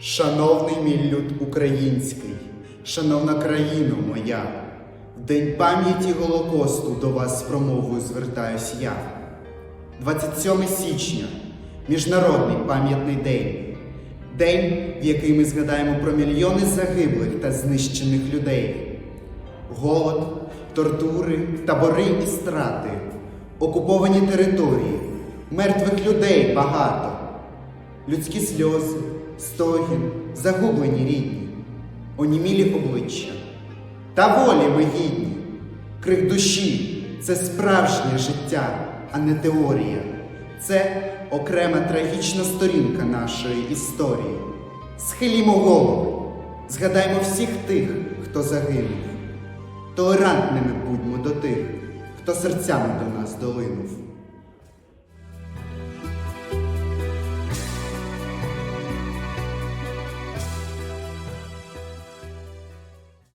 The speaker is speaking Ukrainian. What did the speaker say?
Шановний мій люд український, шановна країно моя, в день пам'яті Голокосту до вас з промовою звертаюсь я. 27 січня Міжнародний пам'ятний день. День, в який ми згадаємо про мільйони загиблих та знищених людей. Голод, тортури, табори і страти, окуповані території, мертвих людей багато, людські сльози, стогін, загублені рідні, онімілі обличчя. Та волі ми гідні, крик душі це справжнє життя, а не теорія. Це окрема трагічна сторінка нашої історії. Схилімо голови, згадаймо всіх тих, хто загинув. Толерантними будьмо до тих, хто серцями до нас долинув.